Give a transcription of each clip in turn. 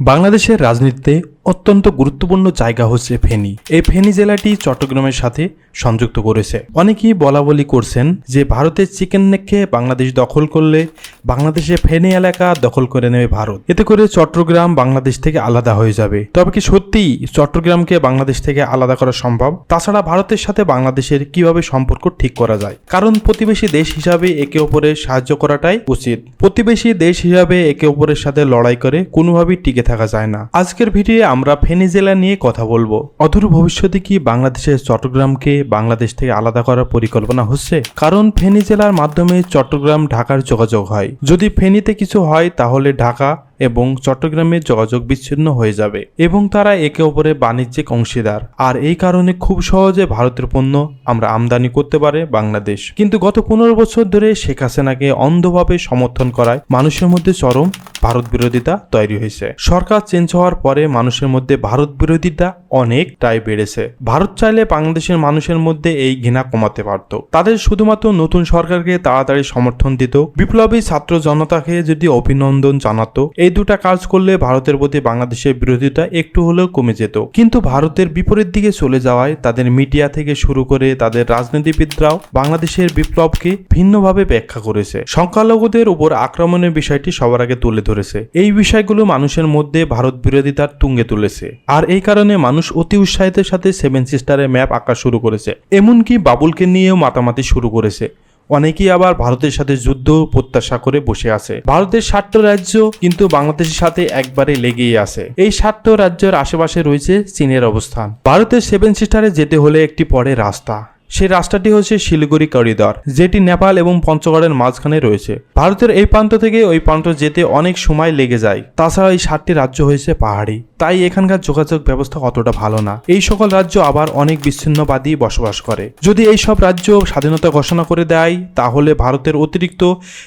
বাংলাদেশের রাজনীতিতে অত্যন্ত গুরুত্বপূর্ণ জায়গা হচ্ছে ফেনী। এই ফেনী জেলাটি চট্টগ্রামের সাথে সংযুক্ত করেছে। অনেকেই বলা বলি করছেন যে ভারতের চিকেন নেককে বাংলাদেশ দখল করলে বাংলাদেশে ফেনী এলাকা দখল করে নেবে ভারত। এতে করে চট্টগ্রাম বাংলাদেশ থেকে আলাদা হয়ে যাবে। তবে কি সত্যিই চট্টগ্রামকে বাংলাদেশ থেকে আলাদা করা সম্ভব? তাছাড়া ভারতের সাথে বাংলাদেশের কীভাবে সম্পর্ক ঠিক করা যায়? কারণ প্রতিবেশী দেশ হিসাবে একে অপরের সাহায্য করাটাই উচিত। প্রতিবেশী দেশ হিসাবে একে অপরের সাথে লড়াই করে কোনোভাবেই টিকে থাকা যায় না। আজকের ভিডিওয়ে আমরা ফেনী জেলা নিয়ে কথা বলব। অদূর ভবিষ্যতে কি বাংলাদেশের চট্টগ্রামকে বাংলাদেশ থেকে আলাদা করার পরিকল্পনা হচ্ছে? কারণ ফেনী জেলার মাধ্যমে চট্টগ্রাম ঢাকার যোগাযোগ হয়। যদি ফেনীতে কিছু হয়, তাহলে ঢাকা এবং চট্টগ্রামের যোগাযোগ বিচ্ছিন্ন হয়ে যাবে এবং তারা একে অপরের বাণিজ্যিক অংশীদার। আর এই কারণে খুব সহজে ভারতের পণ্য আমরা আমদানি করতে পারে বাংলাদেশ। কিন্তু গত পনেরো বছর ধরে শেখ হাসিনাকে অন্ধভাবে সমর্থন করায় মানুষের মধ্যে চরম ভারত বিরোধিতা তৈরি হয়েছে। সরকার চেঞ্জ হওয়ার পরে মানুষের মধ্যে ভারত বিরোধিতা অনেকটাই বেড়েছে। ভারত চাইলে বাংলাদেশের মানুষের মধ্যে এই ঘৃণা কমাতে পারত। তাদের শুধুমাত্র নতুন সরকারকে তাড়াতাড়ি সমর্থন দিত। বিপ্লবী ছাত্র জনতাকে যদি অভিনন্দন জানাতো, এই দুটা কাজ করলে ভারতের প্রতি বাংলাদেশের বিরোধিতা একটু হলেও কমে যেত। কিন্তু ভারতের বিপরীত দিকে চলে যাওয়ায় তাদের মিডিয়া থেকে শুরু করে তাদের রাজনীতিবিদরাও বাংলাদেশের বিপ্লবকে ভিন্নভাবে ব্যাখ্যা করেছে। সংখ্যালঘুদের উপর আক্রমণের বিষয়টি সবার আগে তুলে ধরেছে। এই বিষয়গুলো মানুষের মধ্যে ভারত বিরোধিতার তুঙ্গে তুলেছে। আর এই কারণে মানুষ অতি উৎসাহিতের সাথে সেভেন সিস্টারের ম্যাপ আঁকা শুরু করেছে। এমনকি বাবুলকে নিয়েও মাতামাতি শুরু করেছে। অনেকেই আবার ভারতের সাথে যুদ্ধ প্রত্যাশা করে বসে আছে। ভারতের ষাটটা রাজ্য কিন্তু বাংলাদেশের সাথে একবারে লেগেই আছে। এই সাতটা রাজ্যের আশেপাশে রয়েছে চীনের অবস্থান। ভারতের সেভেন সিস্টারে যেতে হলে একটি পরে রাস্তা। সেই রাস্তাটি হচ্ছে শিলিগুড়ি করিডর, যেটি নেপাল এবং পঞ্চগড়ের মাঝখানে রয়েছে। ভারতের এই প্রান্ত থেকে ওই প্রান্ত যেতে অনেক সময় লেগে যায়। তাছাড়া এই সাতটি রাজ্য হয়েছে পাহাড়ি। তাই এখানকার যোগাযোগ ব্যবস্থা অতটা ভালো না। এই সকল রাজ্য আবার অনেক বিচ্ছিন্নবাদী বসবাস করে। যদি এই সব রাজ্য স্বাধীনতা ঘোষণা করে দেয়, তাহলে ভারতের অতিরিক্ত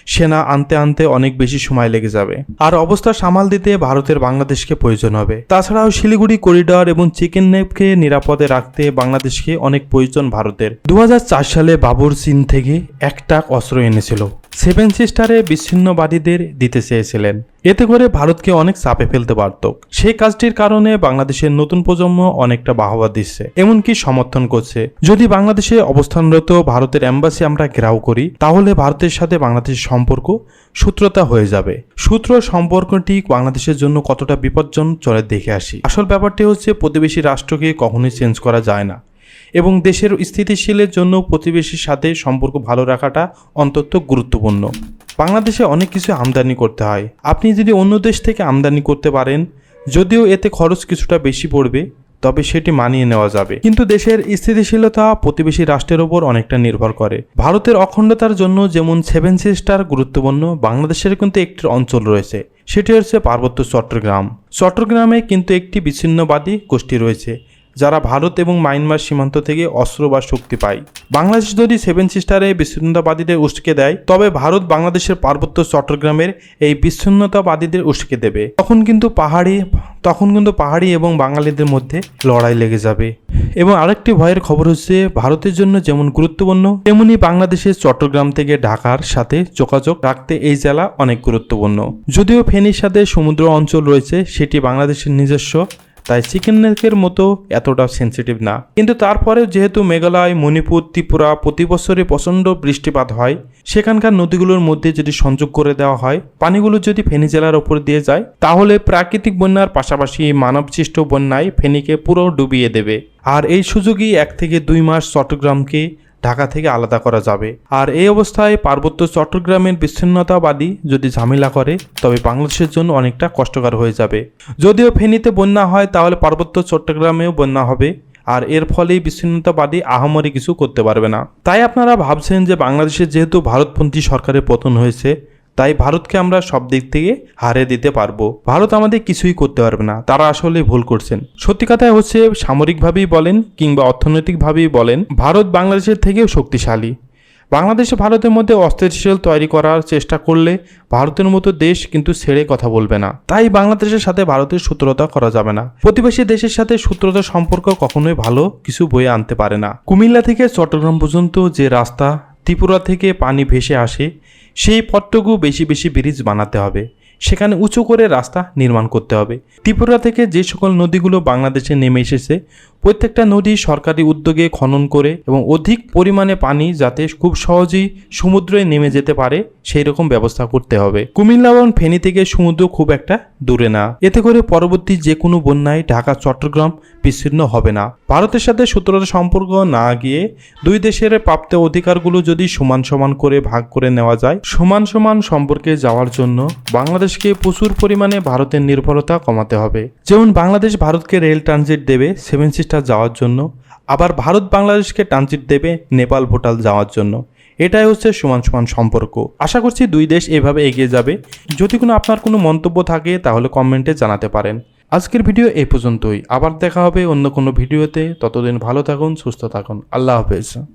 সেনা আনতে আনতে অনেক বেশি সময় লেগে যাবে। আর অবস্থা সামাল দিতে ভারতের বাংলাদেশকে প্রয়োজন হবে। তাছাড়াও শিলিগুড়ি করিডর এবং চিকেন নেপকে নিরাপদে রাখতে বাংলাদেশকে অনেক প্রয়োজন ভারতের। দু সালে বাবর চীন থেকে একটা অস্ত্র এনেছিল। সেভেন সিস্টারে বিচ্ছিন্নবাদীদের দিতে চেয়েছিলেন। এতে করে ভারতকে অনেক চাপে ফেলতে পারত। সেই কাজটির কারণে বাংলাদেশের নতুন প্রজন্ম অনেকটা বাহবা দিচ্ছে। এমনকি সমর্থন করছে। যদি বাংলাদেশে অবস্থানরত ভারতের অ্যাম্বাসি আমরা ঘেরাও করি, তাহলে ভারতের সাথে বাংলাদেশের সম্পর্ক সূত্রতা হয়ে যাবে। সূত্র সম্পর্কটি বাংলাদেশের জন্য কতটা বিপজ্জনক চলে দেখে আসি। আসল ব্যাপারটি হচ্ছে, প্রতিবেশী রাষ্ট্রকে কখনোই চেঞ্জ করা যায় না। এবং দেশের স্থিতিশীলের জন্য প্রতিবেশীর সাথে সম্পর্ক ভালো রাখাটা অন্তত গুরুত্বপূর্ণ। বাংলাদেশে অনেক কিছু আমদানি করতে হয়। আপনি যদি অন্য দেশ থেকে আমদানি করতে পারেন, যদিও এতে খরচ কিছুটা বেশি পড়বে, তবে সেটি মানিয়ে নেওয়া যাবে। কিন্তু দেশের স্থিতিশীলতা প্রতিবেশী রাষ্ট্রের ওপর অনেকটা নির্ভর করে। ভারতের অখণ্ডতার জন্য যেমন সেভেন সিস্টার গুরুত্বপূর্ণ, বাংলাদেশের কিন্তু একটি অঞ্চল রয়েছে। সেটি হচ্ছে পার্বত্য চট্টগ্রাম। চট্টগ্রামে কিন্তু একটি বিচ্ছিন্নবাদী গোষ্ঠী রয়েছে। যারা ভারত এবং মায়ানমার সীমান্ত থেকে অস্ত্র বা শক্তি পায়। বাংলাদেশ যদি সেভেন সিস্টারে বিচ্ছিন্নতাবাদীদের উস্কে দেয়, তবে ভারত বাংলাদেশের পার্বত্য চট্টগ্রামের এই বিচ্ছিন্নতাবাদীদের উস্কে দেবে। তখন কিন্তু পাহাড়ি, তখন কিন্তু পাহাড়ি এবং বাঙালিদের মধ্যে লড়াই লেগে যাবে। এবং আরেকটি ভয়ের খবর হচ্ছে, ভারতের জন্য যেমন গুরুত্বপূর্ণ, তেমনি বাংলাদেশের চট্টগ্রাম থেকে ঢাকার সাথে যোগাযোগ রাখতে এই জেলা অনেক গুরুত্বপূর্ণ। যদিও ফেনীর সাথে সমুদ্র অঞ্চল রয়েছে, সেটি বাংলাদেশের নিজস্ব তাই চিকেন নেকের মতো এতটা সেন্সিটিভ না। কিন্তু তারপরেও যেহেতু মেঘালয়, মণিপুর, ত্রিপুরা প্রতি বছরে প্রচণ্ড বৃষ্টিপাত হয়, সেখানকার নদীগুলোর মধ্যে যদি সংযোগ করে দেওয়া হয়, পানিগুলো যদি ফেনী জেলার ওপর দিয়ে যায়, তাহলে প্রাকৃতিক বন্যার পাশাপাশি মানবসৃষ্ট বন্যায় ফেনীকে পুরো ডুবিয়ে দেবে। আর এই সুযোগই এক থেকে দুই মাস চট্টগ্রামকে ঢাকা থেকে আলাদা করা যাবে। আর এই অবস্থায় পার্বত্য চট্টগ্রামের বিচ্ছিন্নতাবাদী যদি ঝামেলা করে, তবে বাংলাদেশের জন্য অনেকটা কষ্টকর হয়ে যাবে। যদিও ফেনীতে বন্যা হয়, তাহলে পার্বত্য চট্টগ্রামেও বন্যা হবে। আর এর ফলেই বিচ্ছিন্নতাবাদী আহামরি কিছু করতে পারবে না। তাই আপনারা ভাবছেন যে বাংলাদেশে যেহেতু ভারতপন্থী সরকারের পতন হয়েছে তাই ভারতকে আমরা সব দিক থেকে হারে দিতে পারব। ভারত আমাদের কিছুই করতে পারবে না, তারা আসলে ভুল করছেন। সত্যি কথায় হচ্ছে, সামরিকভাবেই বলেন কিংবা অর্থনৈতিকভাবেই বলেন, ভারত বাংলাদেশের থেকেও শক্তিশালী। বাংলাদেশে ভারতের মধ্যে অস্থিতিশীল তৈরি করার চেষ্টা করলে ভারতের মতো দেশ কিন্তু ছেড়ে কথা বলবে না। তাই বাংলাদেশের সাথে ভারতের সূত্রতা করা যাবে না। প্রতিবেশী দেশের সাথে সূত্রতা সম্পর্ক কখনোই ভালো কিছু বয়ে আনতে পারে না। কুমিল্লা থেকে চট্টগ্রাম পর্যন্ত যে রাস্তা, ত্রিপুরা থেকে পানি ভেসে আসে সেই পথটুকু বেশি বেশি ব্রিজ বানাতে হবে। সেখানে উঁচু করে রাস্তা নির্মাণ করতে হবে। ত্রিপুরা থেকে যে সকল নদীগুলো বাংলাদেশে নেমে এসেছে প্রত্যেকটা নদী সরকারি উদ্যোগে খনন করে এবং অধিক পরিমাণে পানি যাতে খুব সহজেই সমুদ্রে নেমে যেতে পারে, সেই রকম ব্যবস্থা করতে হবে। কুমিল্লা এবং ফেনী থেকে সমুদ্র খুব একটা দূরে না। এতে করে পরবর্তী যে কোনো বন্যায় ঢাকা, চট্টগ্রাম বিচ্ছিন্ন হবে না। ভারতের সাথে সূত্রতা সম্পর্ক না গিয়ে দুই দেশের প্রাপ্ত অধিকারগুলো যদি সমান সমান করে ভাগ করে নেওয়া যায়, সমান সমান সম্পর্কে যাওয়ার জন্য বাংলাদেশকে প্রচুর পরিমাণে ভারতের নির্ভরতা কমাতে হবে। যেমন বাংলাদেশ ভারতকে রেল ট্রানজিট দেবে, সেভেন সিস্টার যাওয়ার জন্য, আবার ভারত বাংলাদেশকে ট্রানজিট দেবে নেপাল ভোটাল যাওয়ার জন্য। এটাই হচ্ছে সমান সমান সম্পর্ক। আশা করছি দুই দেশ এভাবে এগিয়ে যাবে। যদি কোনো আপনার কোনো মন্তব্য থাকে, তাহলে কমেন্টে জানাতে পারেন। আজকের ভিডিও এ পর্যন্তই। আবার দেখা হবে অন্য কোনো ভিডিওতে। ততদিন ভালো থাকুন, সুস্থ থাকুন। আল্লাহ হাফেজ।